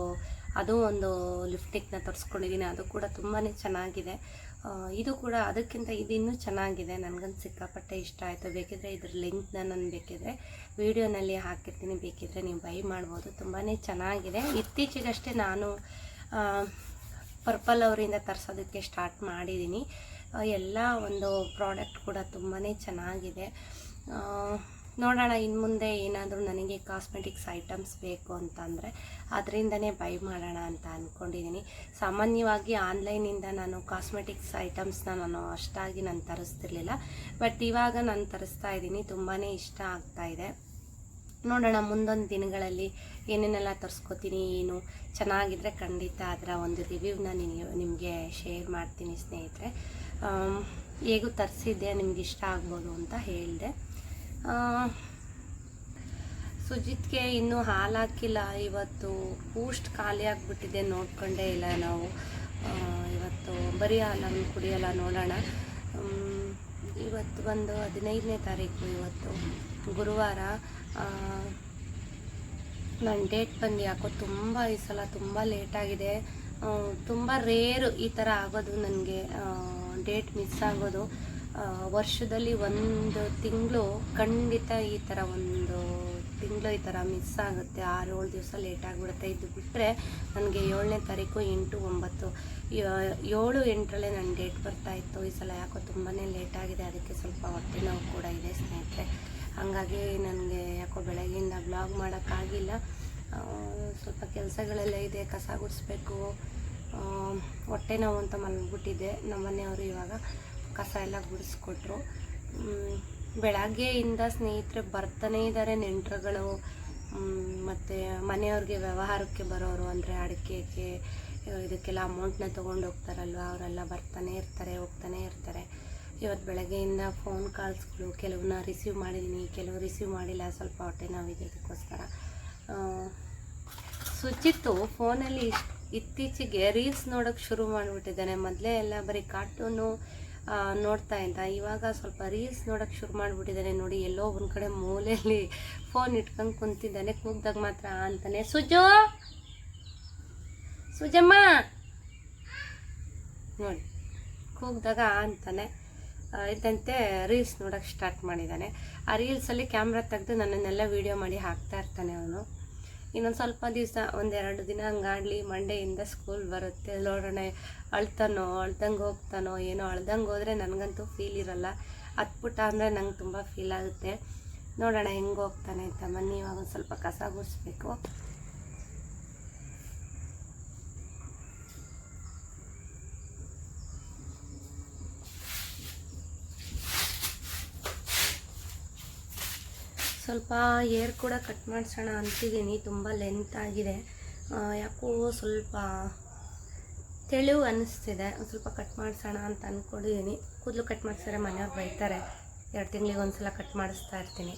ಅದು ಒಂದು ಲಿಫ್ಟಿಕ್ನ ತರಿಸ್ಕೊಂಡಿದ್ದೀನಿ ಅದು ಕೂಡ ತುಂಬಾ ಚೆನ್ನಾಗಿದೆ. ಇದು ಕೂಡ ಅದಕ್ಕಿಂತ ಇದು ಇನ್ನೂ ಚೆನ್ನಾಗಿದೆ. ನನಗಂತ ಸಿಕ್ಕಾಪಟ್ಟೆ ಇಷ್ಟ ಆಯಿತು. ಬೇಕಿದ್ರೆ ಇದ್ರ ಲಿಂಕ್ನ ನಾನು ಬೇಕಿದ್ರೆ ವಿಡಿಯೋನಲ್ಲಿ ಹಾಕಿರ್ತೀನಿ. ಬೇಕಿದ್ರೆ ನೀವು ಬೈ ಮಾಡ್ಬೋದು. ತುಂಬಾ ಚೆನ್ನಾಗಿದೆ. ಇತ್ತೀಚೆಗಷ್ಟೇ ನಾನು ಪರ್ಪಲ್ ಅವರಿಂದ ತರಿಸೋದಕ್ಕೆ ಸ್ಟಾರ್ಟ್ ಮಾಡಿದ್ದೀನಿ ಎಲ್ಲ ಒಂದು ಪ್ರಾಡಕ್ಟ್ ಕೂಡ ತುಂಬಾ ಚೆನ್ನಾಗಿದೆ. ನೋಡೋಣ ಇನ್ನು ಮುಂದೆ ಏನಾದರೂ ನನಗೆ ಕಾಸ್ಮೆಟಿಕ್ಸ್ ಐಟಮ್ಸ್ ಬೇಕು ಅಂತಂದರೆ ಅದರಿಂದನೇ ಬೈ ಮಾಡೋಣ ಅಂತ ಅಂದ್ಕೊಂಡಿದ್ದೀನಿ ಸಾಮಾನ್ಯವಾಗಿ ಆನ್ಲೈನಿಂದ ನಾನು ಕಾಸ್ಮೆಟಿಕ್ಸ್ ಐಟಮ್ಸ್ನ ನಾನು ಅಷ್ಟಾಗಿ ನಾನು ತರಿಸ್ತಿರ್ಲಿಲ್ಲ. ಬಟ್ ಇವಾಗ ನಾನು ತರಿಸ್ತಾ ಇದ್ದೀನಿ ತುಂಬಾ ಇಷ್ಟ ಆಗ್ತಾ ಇದೆ. ನೋಡೋಣ, ಮುಂದೊಂದು ದಿನಗಳಲ್ಲಿ ಏನೇನೆಲ್ಲ ತರಿಸ್ಕೊತೀನಿ, ಏನು ಚೆನ್ನಾಗಿದ್ರೆ ಖಂಡಿತ ಅದರ ಒಂದು ರಿವ್ಯೂನ ನಿಮಗೆ ಶೇರ್ ಮಾಡ್ತೀನಿ ಸ್ನೇಹಿತರೆ. ಹೇಗೂ ತರಿಸಿದ್ದೆ ನಿಮ್ಗೆ ಇಷ್ಟ ಆಗ್ಬೋದು ಅಂತ ಹೇಳಿದೆ. ಸುಜಿತ್ಗೆ ಇನ್ನೂ ಹಾಲು ಹಾಕಿಲ್ಲ ಇವತ್ತು ಬೂಸ್ಟ್ ಖಾಲಿ ಆಗಿಬಿಟ್ಟಿದೆ ನೋಡ್ಕೊಂಡೇ ಇಲ್ಲ ನಾವು. ಇವತ್ತು ಬರೀ ಹಾಲನ್ನು ಕುಡಿಯಲ್ಲ ನೋಡೋಣ. ಇವತ್ತು ಬಂದು ಹದಿನೈದನೇ ತಾರೀಕು ಇವತ್ತು. ಗುರುವಾರ ನನ್ನ ಡೇಟ್ ಬಂದು ಯಾಕೋ ತುಂಬ ಈ ಸಲ ತುಂಬ ಲೇಟಾಗಿದೆ ತುಂಬ ರೇರು ಈ ಥರ ಆಗೋದು ನನಗೆ ಡೇಟ್ ಮಿಸ್ ಆಗೋದು ವರ್ಷದಲ್ಲಿ ಒಂದು ತಿಂಗಳು ಖಂಡಿತ ಈ ಥರ ಒಂದು ತಿಂಗಳು ಈ ಥರ ಮಿಸ್ ಆಗುತ್ತೆ. ಆರು ಏಳು ದಿವಸ ಲೇಟ್ ಆಗಿಬಿಡುತ್ತೆ. ಇದು ಬಿಟ್ಟರೆ ನನಗೆ ಏಳನೇ ತಾರೀಕು ಎಂಟು ಒಂಬತ್ತು. ಏಳು ಎಂಟರಲ್ಲೇ ನನ್ನ ಡೇಟ್ ಬರ್ತಾ ಇತ್ತು. ಈ ಸಲ ಯಾಕೋ ತುಂಬಾ ಲೇಟ್ ಆಗಿದೆ. ಅದಕ್ಕೆ ಸ್ವಲ್ಪ ಹೊಟ್ಟೆ ನೋವು ಕೂಡ ಇದೆ ಸ್ನೇಹಿತರೆ. ಹಾಗಾಗಿ ನನಗೆ ಯಾಕೋ ಬೆಳಗ್ಗೆಯಿಂದ ಬ್ಲಾಗ್ ಮಾಡೋಕ್ಕಾಗಿಲ್ಲ. ಸ್ವಲ್ಪ ಕೆಲಸಗಳೆಲ್ಲ ಇದೆ. ಕಸ ಗುಡಿಸ್ಬೇಕು. ಹೊಟ್ಟೆ ನೋವು ಅಂತ ಮಲ್ಬಿಟ್ಟಿದ್ದೆ ನಮ್ಮನೆಯವರು ಇವಾಗ ಕಸ ಎಲ್ಲ ಗುಡಿಸ್ಕೊಟ್ರು. ಬೆಳಗ್ಗೆಯಿಂದ ಸ್ನೇಹಿತರು ಬರ್ತಾನೇ ಇದ್ದಾರೆ ನೆಂಟರುಗಳು. ಮತ್ತು ಮನೆಯವ್ರಿಗೆ ವ್ಯವಹಾರಕ್ಕೆ ಬರೋರು ಅಂದರೆ ಅಡಿಕೆಗೆ ಇದಕ್ಕೆಲ್ಲ ಅಮೌಂಟ್ನ ತೊಗೊಂಡು ಹೋಗ್ತಾರಲ್ವ ಅವರೆಲ್ಲ ಬರ್ತಾನೆ ಇರ್ತಾರೆ ಹೋಗ್ತಾನೆ ಇರ್ತಾರೆ. ಇವತ್ತು ಬೆಳಗ್ಗೆಯಿಂದ ಫೋನ್ ಕಾಲ್ಸ್ಗಳು ಕೆಲವನ್ನ ರಿಸೀವ್ ಮಾಡಿದ್ದೀನಿ ಕೆಲವು ರಿಸೀವ್ ಮಾಡಿಲ್ಲ ಸ್ವಲ್ಪ ಹೊಟ್ಟೆ ನೋವಿದೆ ಅದಕ್ಕೋಸ್ಕರ ಆ, ಸುಚಿತ್ತು ಫೋನಲ್ಲಿ ಇಶ್ ಇತ್ತೀಚೆಗೆ ರೀಲ್ಸ್ ನೋಡೋಕ್ಕೆ ಶುರು ಮಾಡಿಬಿಟ್ಟಿದ್ದಾನೆ. ಮೊದಲೇ ಎಲ್ಲ ಬರೀ ಕಾರ್ಟೂನು ನೋಡ್ತಾ ಇದ್ದ. ಇವಾಗ ಸ್ವಲ್ಪ ರೀಲ್ಸ್ ನೋಡೋಕ್ಕೆ ಶುರು ಮಾಡಿಬಿಟ್ಟಿದ್ದಾನೆ. ನೋಡಿ, ಎಲ್ಲೋ ಒಂದು ಕಡೆ ಮೂಲೆಯಲ್ಲಿ ಫೋನ್ ಇಟ್ಕೊಂಡು ಕುಂತಿದ್ದಾನೆ. ಕೂಗ್ದಾಗ ಮಾತ್ರ ಅಂತಾನೆ, ಸುಜೋ! ಸುಜಮ್ಮ! ನೋಡಿ, ಕೂಗ್ದಾಗ ಅಂತಾನೆ ಇದ್ದಂತೆ ರೀಲ್ಸ್ ನೋಡೋಕ್ಕೆ ಸ್ಟಾರ್ಟ್ ಮಾಡಿದ್ದಾನೆ. ಆ ರೀಲ್ಸಲ್ಲಿ ಕ್ಯಾಮ್ರಾ ತೆಗೆದು ನನ್ನನ್ನೆಲ್ಲ ವೀಡಿಯೋ ಮಾಡಿ ಹಾಕ್ತಾ ಇರ್ತಾನೆ ಅವನು. ಇನ್ನೊಂದು ಸ್ವಲ್ಪ ದಿವಸ ಒಂದೆರಡು ದಿನ ಹಂಗಾಡ್ಲಿ ಮಂಡೆಯಿಂದ ಸ್ಕೂಲ್ ಬರುತ್ತೆ. ನೋಡೋಣ, ಅಳ್ತಾನೋ, ಅಳ್ದಂಗೆ ಹೋಗ್ತಾನೋ, ಏನೋ ಅಳ್ದಂಗೆ ಹೋದರೆ ನನಗಂತೂ ಫೀಲ್ ಇರಲ್ಲ. ಹತ್ಬಿಟ್ಟ ಅಂದರೆ ನಂಗೆ ತುಂಬ ಫೀಲ್ ಆಗುತ್ತೆ. ನೋಡೋಣ ಹೆಂಗೆ ಹೋಗ್ತಾನೆ ಅಂತ ಬನ್ನಿ ಇವಾಗ ಒಂದು ಸ್ವಲ್ಪ ಕಸ ಗುಡಿಸ್ಬೇಕು. ಸ್ವಲ್ಪ ಏರ್ ಕೂಡ ಕಟ್ ಮಾಡಿಸೋಣ ಅಂತಿದ್ದೀನಿ, ತುಂಬ ಲೆಂತ್ ಆಗಿದೆ. ಯಾಕೋ ಸ್ವಲ್ಪ ತೆಳು ಅನ್ನಿಸ್ತಿದೆ ಒಂದು ಸ್ವಲ್ಪ ಕಟ್ ಮಾಡಿಸೋಣ ಅಂತ ಅಂದ್ಕೊಂಡಿದ್ದೀನಿ ಕೂದಲು ಕಟ್ ಮಾಡಿಸಿದ್ರೆ ಮನೆಯವ್ರು ಬೈತಾರೆ, ಎರಡು ತಿಂಗಳಿಗೆ ಒಂದ್ಸಲ ಕಟ್ ಮಾಡಿಸ್ತಾ ಇರ್ತೀನಿ.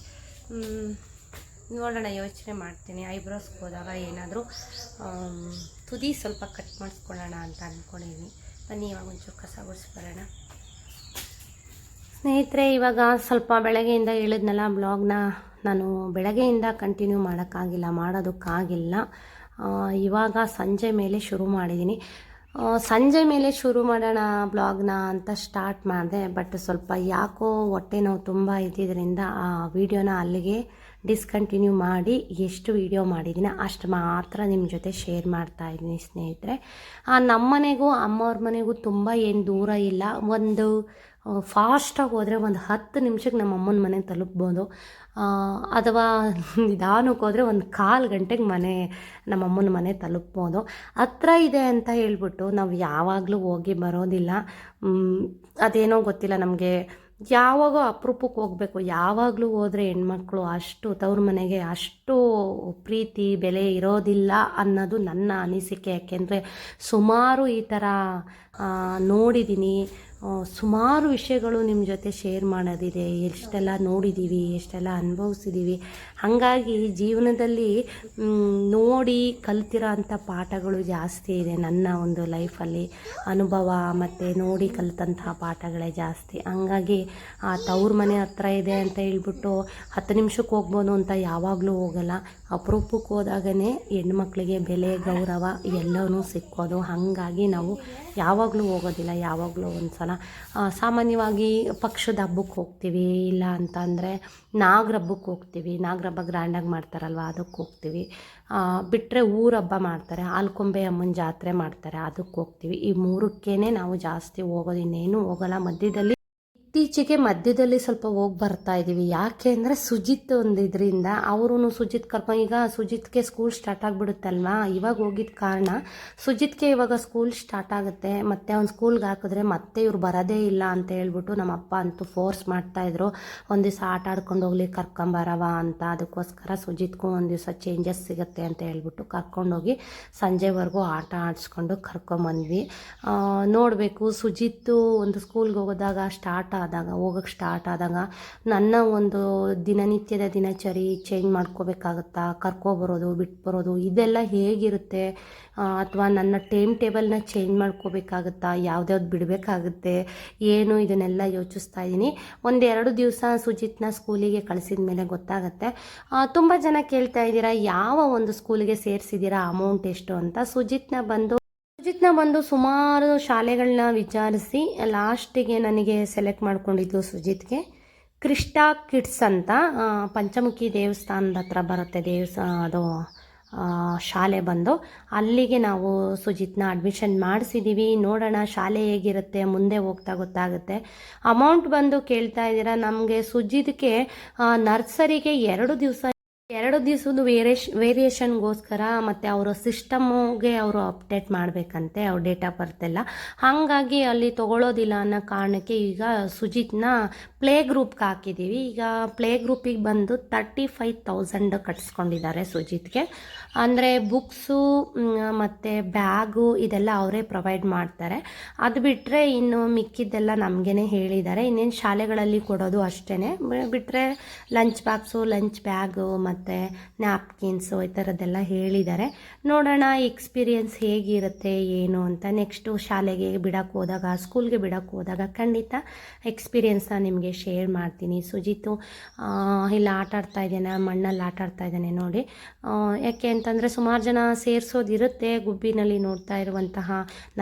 ನೋಡೋಣ, ಯೋಚನೆ ಮಾಡ್ತೀನಿ. ಐಬ್ರೋಸ್ಗೆ ಹೋದಾಗ ಏನಾದರೂ ತುದಿ ಸ್ವಲ್ಪ ಕಟ್ ಮಾಡಿಸ್ಕೊಳ್ಳೋಣ ಅಂತ ಅಂದ್ಕೊಂಡಿದ್ದೀನಿ ಬನ್ನಿ, ಇವಾಗ ಒಂಚೂರು ಕಸ ಗುಡಿಸ್ಬರೋಣ. ಸ್ನೇಹಿತರೆ ಇವಾಗ ಸ್ವಲ್ಪ ಬೆಳಗ್ಗೆಯಿಂದ ಹೇಳಿದ್ನಲ್ಲ ಬ್ಲಾಗ್ನ. ನಾನು ಬೆಳಗ್ಗೆಯಿಂದ ಕಂಟಿನ್ಯೂ ಮಾಡೋಕ್ಕಾಗಿಲ್ಲ ಮಾಡೋದಕ್ಕಾಗಿಲ್ಲ. ಇವಾಗ ಸಂಜೆ ಮೇಲೆ ಶುರು ಮಾಡಿದ್ದೀನಿ ಸಂಜೆ ಮೇಲೆ ಶುರು ಮಾಡೋಣ ಬ್ಲಾಗ್ನ ಅಂತ ಸ್ಟಾರ್ಟ್ ಮಾಡಿದೆ. ಬಟ್ ಸ್ವಲ್ಪ ಯಾಕೋ ಹೊಟ್ಟೆ ನೋವು ತುಂಬ ಇದ್ದಿದ್ದರಿಂದ ಆ ವಿಡಿಯೋನ ಅಲ್ಲಿಗೆ ಡಿಸ್ಕಂಟಿನ್ಯೂ ಮಾಡಿ ಎಷ್ಟು ವಿಡಿಯೋ ಮಾಡಿದ್ದೀನಿ ಅಷ್ಟು ಮಾತ್ರ ನಿಮ್ಮ ಜೊತೆ ಶೇರ್ ಮಾಡ್ತಾ ಇದ್ದೀನಿ ಸ್ನೇಹಿತರೆ. ಆ, ನಮ್ಮ ಮನೆಗೂ ಅಮ್ಮವ್ರ ಮನೆಗೂ ತುಂಬ ಏನು ದೂರ ಇಲ್ಲ. ಒಂದು ಫಾಸ್ಟಾಗಿ ಹೋದರೆ ಒಂದು ಹತ್ತು ನಿಮಿಷಕ್ಕೆ ನಮ್ಮ ಅಮ್ಮನ ಮನೆ ತಲುಪ್ಬೋದು. ಅಥವಾ *laughs* ನಿಧಾನಕ್ಕೆ ಹೋದರೆ ಒಂದು ಕಾಲು ಗಂಟೆಗೆ ಮನೆ, ನಮ್ಮ ಅಮ್ಮನ ಮನೆ ತಲುಪ್ಬೋದು. ಹತ್ರ ಇದೆ ಅಂತ ಹೇಳ್ಬಿಟ್ಟು ನಾವು ಯಾವಾಗಲೂ ಹೋಗಿ ಬರೋದಿಲ್ಲ. ಅದೇನೋ ಗೊತ್ತಿಲ್ಲ ನಮಗೆ. ಯಾವಾಗೋ ಅಪರೂಪಕ್ಕೆ ಹೋಗಬೇಕು. ಯಾವಾಗಲೂ ಹೋದರೆ ಹೆಣ್ಮಕ್ಳು ಅಷ್ಟು, ತವ್ರ ಮನೆಗೆ ಅಷ್ಟು ಪ್ರೀತಿ, ಬೆಲೆ ಇರೋದಿಲ್ಲ ಅನ್ನೋದು ನನ್ನ ಅನಿಸಿಕೆ. ಯಾಕೆಂದರೆ ಸುಮಾರು ಈ ಥರ ನೋಡಿದ್ದೀನಿ ಸುಮಾರು ವಿಷಯಗಳು ನಿಮ್ಮ ಜೊತೆ ಶೇರ್ ಮಾಡೋದಿದೆ. ಎಷ್ಟೆಲ್ಲ ನೋಡಿದ್ದೀವಿ ಎಷ್ಟೆಲ್ಲ ಅನುಭವಿಸಿದ್ದೀವಿ ಹಾಗಾಗಿ ಜೀವನದಲ್ಲಿ ನೋಡಿ ಕಲ್ತಿರೋ ಅಂಥ ಪಾಠಗಳು ಜಾಸ್ತಿ ಇದೆ ನನ್ನ ಒಂದು ಲೈಫಲ್ಲಿ ಅನುಭವ ಮತ್ತು ನೋಡಿ ಕಲಿತಂತಹ ಪಾಠಗಳೇ ಜಾಸ್ತಿ. ಹಂಗಾಗಿ ಆ ತವ್ರ ಮನೆ ಹತ್ರ ಇದೆ ಅಂತ ಹೇಳ್ಬಿಟ್ಟು ಹತ್ತು ನಿಮಿಷಕ್ಕೆ ಹೋಗ್ಬೋದು ಅಂತ ಯಾವಾಗಲೂ ಹೋಗಲ್ಲ. ಅಪರೂಪಕ್ಕೆ ಹೋದಾಗನೇ ಹೆಣ್ಮಕ್ಳಿಗೆ ಬೆಲೆ, ಗೌರವ ಎಲ್ಲವೂ ಸಿಕ್ಕೋದು. ಹಾಗಾಗಿ ನಾವು ಯಾವಾಗಲೂ ಹೋಗೋದಿಲ್ಲ. ಯಾವಾಗಲೂ ಒಂದು ಸಲ ಸಾಮಾನ್ಯವಾಗಿ ಪಕ್ಷದ ಹಬ್ಬಕ್ಕೆ ಹೋಗ್ತೀವಿ, ಇಲ್ಲ ಅಂತ ಅಂದರೆ ನಾಗರ ಹಬ್ಬಕ್ಕೆ ಹೋಗ್ತೀವಿ, ನಾಗರ ಹಬ್ಬ ಗ್ರ್ಯಾಂಡಾಗಿ ಮಾಡ್ತಾರಲ್ವ, ಅದಕ್ಕೆ ಹೋಗ್ತೀವಿ. ಬಿಟ್ಟರೆ ಊರ ಹಬ್ಬ ಮಾಡ್ತಾರೆ, ಆಲ್ಕೊಂಬೆ ಅಮ್ಮನ ಜಾತ್ರೆ ಮಾಡ್ತಾರೆ, ಅದಕ್ಕೆ ಹೋಗ್ತೀವಿ. ಈ ಮೂರಕ್ಕೇ ನಾವು ಜಾಸ್ತಿ ಹೋಗೋದು ಇನ್ನೇನು ಹೋಗಲ್ಲ ಮಧ್ಯದಲ್ಲಿ. ಇತ್ತೀಚೆಗೆ ಮಧ್ಯದಲ್ಲಿ ಸ್ವಲ್ಪ ಹೋಗಿ ಬರ್ತಾ ಇದ್ದೀವಿ ಯಾಕೆ ಅಂದರೆ ಸುಜಿತ್ ಒಂದು ಇದರಿಂದ ಅವರು ಸುಜಿತ್ ಕರ್ಕೊಂಡು ಈಗ ಸುಜಿತ್ಗೆ ಸ್ಕೂಲ್ ಸ್ಟಾರ್ಟ್ ಆಗಿಬಿಡುತ್ತಲ್ವಾ? ಇವಾಗ ಹೋಗಿದ್ದ ಕಾರಣ ಸುಜಿತ್ಗೆ ಇವಾಗ ಸ್ಕೂಲ್ ಸ್ಟಾರ್ಟ್ ಆಗುತ್ತೆ. ಮತ್ತು ಅವ್ನು ಸ್ಕೂಲ್ಗೆ ಹಾಕಿದ್ರೆ ಮತ್ತೆ ಇವ್ರು ಬರೋದೇ ಇಲ್ಲ ಅಂತ ಹೇಳ್ಬಿಟ್ಟು ನಮ್ಮ ಅಪ್ಪ ಅಂತೂ ಫೋರ್ಸ್ ಮಾಡ್ತಾಯಿದ್ರು ಒಂದು ದಿವಸ ಆಟ ಆಡ್ಕೊಂಡು ಹೋಗ್ಲಿ ಕರ್ಕೊಂಬರವ ಅಂತ. ಅದಕ್ಕೋಸ್ಕರ ಸುಜಿತ್ಗೂ ಒಂದು ದಿವಸ ಚೇಂಜಸ್ ಸಿಗುತ್ತೆ ಅಂತ ಹೇಳ್ಬಿಟ್ಟು ಕರ್ಕೊಂಡೋಗಿ ಸಂಜೆವರೆಗೂ ಆಟ ಆಡಿಸ್ಕೊಂಡು ಕರ್ಕೊಂಬಂದ್ವಿ. ನೋಡಬೇಕು. ಸುಜಿತ್ತು ಒಂದು ಸ್ಕೂಲ್ಗೆ ಹೋಗೋದಾಗ ಸ್ಟಾರ್ಟ್ ಆದಾಗ ಹೋಗೋಕ್ಕೆ ಸ್ಟಾರ್ಟ್ ಆದಾಗ ನನ್ನ ಒಂದು ದಿನನಿತ್ಯದ ದಿನಚರಿ ಚೇಂಜ್ ಮಾಡ್ಕೋಬೇಕಾಗತ್ತಾ, ಕರ್ಕೊಬರೋದು, ಬಿಟ್ಬರೋದು, ಇದೆಲ್ಲ ಹೇಗಿರುತ್ತೆ? ಅಥವಾ ನನ್ನ ಟೈಮ್ ಟೇಬಲ್ನ ಚೇಂಜ್ ಮಾಡ್ಕೋಬೇಕಾಗತ್ತಾ, ಯಾವ್ದ್ಯಾವ್ದು ಬಿಡಬೇಕಾಗುತ್ತೆ, ಏನು ಇದನ್ನೆಲ್ಲ ಯೋಚಿಸ್ತಾ ಇದ್ದೀನಿ. ಒಂದೆರಡು ದಿವಸ ಸುಜಿತ್ನ ಸ್ಕೂಲಿಗೆ ಕಳಿಸಿದ ಮೇಲೆ ಗೊತ್ತಾಗುತ್ತೆ ತುಂಬ ಜನ ಕೇಳ್ತಾ ಇದ್ದೀರಾ, ಯಾವ ಒಂದು ಸ್ಕೂಲಿಗೆ ಸೇರಿಸಿದ್ದೀರಾ ಅಮೌಂಟ್ ಎಷ್ಟು ಅಂತ. ಸುಜಿತ್ನ ಬಂದು ಸುಜಿತ್ನ ಬಂದು ಸುಮಾರು ಶಾಲೆಗಳನ್ನ ವಿಚಾರಿಸಿ ಲಾಸ್ಟಿಗೆ ನನಗೆ ಸೆಲೆಕ್ಟ್ ಮಾಡ್ಕೊಂಡಿದ್ದು ಸುಜಿತ್ಗೆ. ಕ್ರಿಸ್ಟಾ ಕಿಡ್ಸ್ ಅಂತ ಪಂಚಮುಖಿ ದೇವಸ್ಥಾನದ ಹತ್ರ ಬರುತ್ತೆ ದೇವಸ್, ಅದು ಶಾಲೆ ಬಂದು. ಅಲ್ಲಿಗೆ ನಾವು ಸುಜಿತ್ನ ಅಡ್ಮಿಷನ್ ಮಾಡಿಸಿದ್ದೀವಿ ನೋಡೋಣ ಶಾಲೆ ಹೇಗಿರುತ್ತೆ, ಮುಂದೆ ಹೋಗ್ತಾ ಗೊತ್ತಾಗುತ್ತೆ. ಅಮೌಂಟ್ ಬಂದು ಕೇಳ್ತಾ ಇದ್ದೀರಾ? ನಮಗೆ ಸುಜಿತ್ಗೆ ನರ್ಸರಿಗೆ ಎರಡು ದಿವಸ ಎರಡು ದಿವಸದ ವೇರಿಯೇಷ್ ವೇರಿಯೇಷನ್ಗೋಸ್ಕರ ಮತ್ತು ಅವರ ಸಿಸ್ಟಮ್ಗೆ ಅವರು ಅಪ್ಡೇಟ್ ಮಾಡಬೇಕಂತೆ, ಅವ್ರ ಡೇಟ್ ಆಫ್ ಬರ್ತ್ ಎಲ್ಲ. ಹಾಗಾಗಿ ಅಲ್ಲಿ ತಗೊಳ್ಳೋದಿಲ್ಲ ಅನ್ನೋ ಕಾರಣಕ್ಕೆ ಈಗ ಸುಜಿತ್ನ ಪ್ಲೇ ಗ್ರೂಪ್ಗೆ ಹಾಕಿದ್ದೀವಿ ಈಗ ಪ್ಲೇ ಗ್ರೂಪಿಗೆ ಬಂದು ತರ್ಟಿ ಫೈವ್ ತೌಸಂಡ್ ಕಟ್ಸ್ಕೊಂಡಿದ್ದಾರೆ ಸುಜಿತ್ಗೆ. ಅಂದರೆ ಬುಕ್ಸು ಮತ್ತು ಬ್ಯಾಗು ಇದೆಲ್ಲ ಅವರೇ ಪ್ರೊವೈಡ್ ಮಾಡ್ತಾರೆ. ಅದು ಬಿಟ್ಟರೆ ಇನ್ನು ಮಿಕ್ಕಿದ್ದೆಲ್ಲ ನಮಗೇ ಹೇಳಿದ್ದಾರೆ. ಇನ್ನೇನು ಶಾಲೆಗಳಲ್ಲಿ ಕೊಡೋದು ಅಷ್ಟೇ ಬಿಟ್ಟರೆ ಲಂಚ್ ಬಾಕ್ಸು ಲಂಚ್ ಬ್ಯಾಗು ಮತ್ತು ನ್ಯಾಪ್ಕಿನ್ಸು ಈ ಥರದ್ದೆಲ್ಲ ಹೇಳಿದ್ದಾರೆ. ನೋಡೋಣ ಎಕ್ಸ್ಪೀರಿಯನ್ಸ್ ಹೇಗಿರುತ್ತೆ, ಏನು ಅಂತ. ನೆಕ್ಸ್ಟು ಶಾಲೆಗೆ ಬಿಡೋಕ್ಕೆ ಹೋದಾಗ ಸ್ಕೂಲ್ಗೆ ಬಿಡೋಕ್ಕೆ ಹೋದಾಗ ಖಂಡಿತ ಎಕ್ಸ್ಪೀರಿಯನ್ಸ್ನ ನಿಮಗೆ ಶೇರ್ ಮಾಡ್ತೀನಿ. ಸುಜಿತು ಇಲ್ಲಿ ಆಟ ಆಡ್ತಾ ಇದ್ದಾನೆ, ಮಣ್ಣಲ್ಲಿ ಆಟ ಆಡ್ತಾ ಇದ್ದಾನೆ ನೋಡಿ. ಯಾಕೆ ಅಂತಂದರೆ ಸುಮಾರು ಜನ ಸೇರಿಸೋದಿರುತ್ತೆ ಗುಬ್ಬಿನಲ್ಲಿ ನೋಡ್ತಾ ಇರುವಂತಹ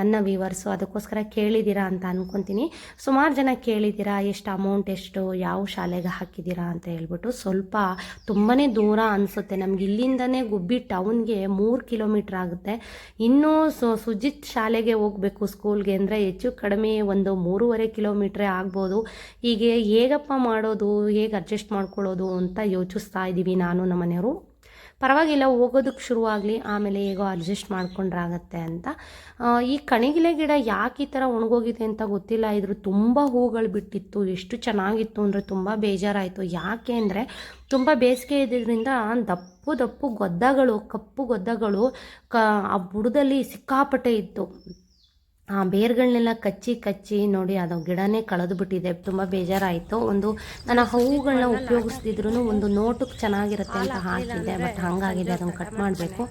ನನ್ನ ವ್ಯೂವರ್ಸು ಅದಕ್ಕೋಸ್ಕರ ಕೇಳಿದ್ದೀರಾ ಅಂತ ಅಂದ್ಕೊತೀನಿ ಸುಮಾರು ಜನ ಕೇಳಿದ್ದೀರಾ, ಎಷ್ಟು ಅಮೌಂಟ್ ಎಷ್ಟು, ಯಾವ ಶಾಲೆಗೆ ಹಾಕಿದ್ದೀರಾ ಅಂತ ಹೇಳ್ಬಿಟ್ಟು. ಸ್ವಲ್ಪ ತುಂಬಾ ದೂರ ಅನಿಸುತ್ತೆ. ನಮ್ಗೆ ಇಲ್ಲಿಂದನೇ ಗುಬ್ಬಿ ಟೌನ್ಗೆ ಮೂರು ಕಿಲೋಮೀಟ್ರ್ ಆಗುತ್ತೆ. ಇನ್ನೂ ಸು, ಸುಜಿತ್ ಶಾಲೆಗೆ ಹೋಗಬೇಕು ಸ್ಕೂಲ್ಗೆ ಅಂದರೆ ಹೆಚ್ಚು ಕಡಿಮೆ ಒಂದು ಮೂರುವರೆ ಕಿಲೋಮೀಟ್ರೇ ಆಗ್ಬೋದು. ಹೀಗೆ ಹೇಗಪ್ಪ ಮಾಡೋದು, ಹೇಗೆ ಅಡ್ಜಸ್ಟ್ ಮಾಡ್ಕೊಳ್ಳೋದು ಅಂತ ಯೋಚಿಸ್ತಾ ಇದ್ದೀವಿ ನಾನು ನಮ್ಮ ಮನೆಯವರು ಪರವಾಗಿಲ್ಲ ಹೋಗೋದಕ್ಕೆ ಶುರುವಾಗಲಿ, ಆಮೇಲೆ ಹೇಗೋ ಅಡ್ಜಸ್ಟ್ ಮಾಡ್ಕೊಂಡ್ರಾಗತ್ತೆ ಅಂತ. ಈ ಕಣಿಗಿಲೆ ಗಿಡ ಯಾಕೆ ಈ ಥರ ಒಣಗೋಗಿದೆ ಅಂತ ಗೊತ್ತಿಲ್ಲ, ಇದ್ರ ತುಂಬ ಹೂಗಳು ಬಿಟ್ಟಿತ್ತು, ಎಷ್ಟು ಚೆನ್ನಾಗಿತ್ತು ಅಂದರೆ ತುಂಬ ಬೇಜಾರಾಯಿತು. ಯಾಕೆ ಅಂದರೆ ತುಂಬ ಬೇಸಿಗೆ ಇದ್ದಿದ್ದರಿಂದ ದಪ್ಪು ದಪ್ಪು ಗೊದ್ದಗಳು, ಕಪ್ಪು ಗೊದ್ದಗಳು ಕ, ಆ ಬುಡದಲ್ಲಿ ಸಿಕ್ಕಾಪಟ್ಟೆ ಇತ್ತು. ಆ ಬೇರ್ಗಳನ್ನೆಲ್ಲ ಕಚ್ಚಿ ಕಚ್ಚಿ ನೋಡಿ ಅದು ಗಿಡನೇ ಕಳೆದು ಬಿಟ್ಟಿದೆ ತುಂಬ ಬೇಜಾರಾಯಿತು. ಒಂದು ನಾನು ಹೂಗಳನ್ನ ಉಪಯೋಗಿಸ್ತಿದ್ರು ಒಂದು ನೋಟಕ್ಕೆ ಚೆನ್ನಾಗಿರುತ್ತೆ ಅಂತ ಹಾಕಿದ್ದೆ, ಬಟ್ ಹಾಗಾಗಿದೆ, ಅದನ್ನು ಕಟ್ ಮಾಡಬೇಕು.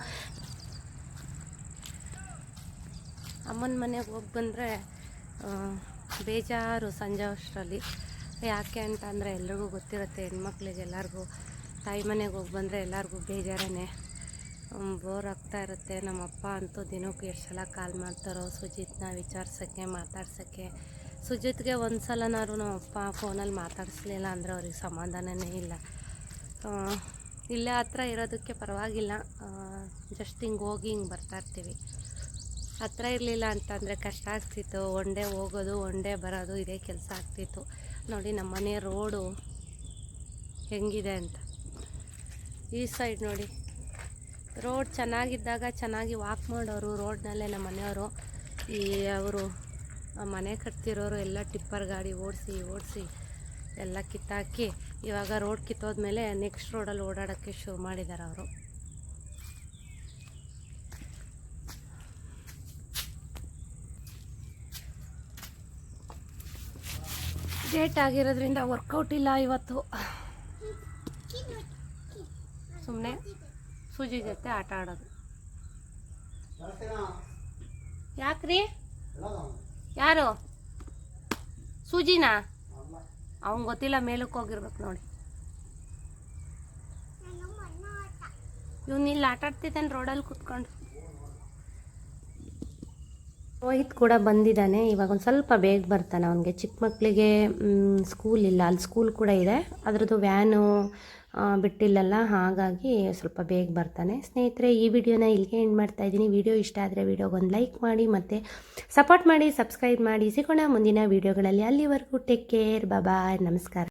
ಅಮ್ಮನ ಮನೆಗೆ ಹೋಗಿ ಬಂದರೆ ಬೇಜಾರು ಸಂಜೆ ಅಷ್ಟರಲ್ಲಿ. ಯಾಕೆ ಅಂತ ಅಂದರೆ ಎಲ್ರಿಗೂ ಗೊತ್ತಿರುತ್ತೆ, ಹೆಣ್ಮಕ್ಳಿಗೆ ಎಲ್ಲರಿಗೂ, ತಾಯಿ ಮನೆಗೆ ಹೋಗಿ ಬಂದರೆ ಎಲ್ಲರಿಗೂ ಬೇಜಾರೇ ಬೋರ್ ಆಗ್ತಾ ಇರುತ್ತೆ. ನಮ್ಮಪ್ಪ ಅಂತೂ ದಿನಕ್ಕೆ ಎಷ್ಟು ಸಲ ಕಾಲ್ ಮಾಡ್ತಾರೋ, ಸುಜಿತ್ನ ವಿಚಾರ್ಸೋಕ್ಕೆ, ಮಾತಾಡ್ಸೋಕ್ಕೆ. ಸುಜಿತ್ಗೆ ಒಂದು ಸಲನಾದ್ರು ನಮ್ಮಪ್ಪ ಫೋನಲ್ಲಿ ಮಾತಾಡಿಸ್ಲಿಲ್ಲ ಅಂದರೆ ಅವ್ರಿಗೆ ಸಮಾಧಾನನೇ ಇಲ್ಲ. ಇಲ್ಲೇ ಹತ್ರ ಇರೋದಕ್ಕೆ ಪರವಾಗಿಲ್ಲ. ಜಸ್ಟ್ ಹಿಂಗೆ ಹೋಗಿ ಹಿಂಗೆ ಬರ್ತಾ ಇರ್ತೀವಿ. ಹತ್ರ ಇರಲಿಲ್ಲ ಅಂತಂದರೆ ಕಷ್ಟ ಆಗ್ತಿತ್ತು. ಒನ್ ಡೇ ಹೋಗೋದು ಒನ್ ಡೇ ಬರೋದು, ಇದೇ ಕೆಲಸ ಆಗ್ತಿತ್ತು. ನೋಡಿ ನಮ್ಮ ಮನೆ ರೋಡು ಹೆಂಗಿದೆ ಅಂತ. ಈ ಸೈಡ್ ನೋಡಿ. ರೋಡ್ ಚೆನ್ನಾಗಿದ್ದಾಗ ಚೆನ್ನಾಗಿ ವಾಕ್ ಮಾಡೋರು, ರೋಡ್ನಲ್ಲೇ ನಮ್ಮ ಮನೆಯವರು. ಈ ಅವರು ಮನೆ ಕಟ್ತಿರೋರು ಎಲ್ಲ ಟಿಪ್ಪರ್ ಗಾಡಿ ಓಡಿಸಿ ಓಡಿಸಿ ಎಲ್ಲ ಕಿತ್ತಾಕಿ ಇವಾಗ ರೋಡ್ ಕಿತ್ತೋದ್ಮೇಲೆ ನೆಕ್ಸ್ಟ್ ರೋಡಲ್ಲಿ ಓಡಾಡೋಕ್ಕೆ ಶುರು ಮಾಡಿದ್ದಾರೆ ಅವರು. ಡೇಟ್ ಆಗಿರೋದ್ರಿಂದ ವರ್ಕೌಟ್ ಇಲ್ಲ ಇವತ್ತು. ಸುಮ್ಮನೆ ಸೂಜಿ ಜೊತೆ ಆಟ ಆಡೋದು. ಯಾಕ್ರಿ? ಯಾರು? ಸೂಜಿನಾ? ಅವನ್ ಗೊತ್ತಿಲ್ಲ ಮೇಲಕ್ಕೆ ಹೋಗಿರ್ಬೇಕು ನೋಡಿ. ಇವ್ನು ಇಲ್ಲಿ ಆಟ ಆಡ್ತಿದ್ದಾನೆ ರೋಡಲ್ಲಿ ಕುತ್ಕೊಂಡು. ರೋಹಿತ್ ಕೂಡ ಬಂದಿದ್ದಾನೆ. ಇವಾಗ ಒಂದು ಸ್ವಲ್ಪ ಬೇಗ ಬರ್ತಾನೆ. ಅವನಿಗೆ ಚಿಕ್ಕ ಮಕ್ಕಳಿಗೆ ಸ್ಕೂಲ್ ಇಲ್ಲ. ಅಲ್ಲಿ ಸ್ಕೂಲ್ ಕೂಡ ಇದೆ. ಅದರದ್ದು ವ್ಯಾನು ಬಿಟ್ಟಿಲ್ಲಲ್ಲ, ಹಾಗಾಗಿ ಸ್ವಲ್ಪ ಬೇಗ ಬರ್ತಾನೆ. ಸ್ನೇಹಿತರೆ, ಈ ವಿಡಿಯೋನ ಇಲ್ಲಿಗೆ ಎಂಡ್ ಮಾಡ್ತಾ ಇದ್ದೀನಿ. ವಿಡಿಯೋ ಇಷ್ಟ ಆದರೆ ವಿಡಿಯೋಗೊಂದು ಲೈಕ್ ಮಾಡಿ, ಮತ್ತು ಸಪೋರ್ಟ್ ಮಾಡಿ ಸಬ್ಸ್ಕ್ರೈಬ್ ಮಾಡಿ. ಸಿಗೋಣ ಮುಂದಿನ ವಿಡಿಯೋಗಳಲ್ಲಿ. ಅಲ್ಲಿವರೆಗೂ ಟೇಕ್ ಕೇರ್ ಬಾಯ್ ನಮಸ್ಕಾರ.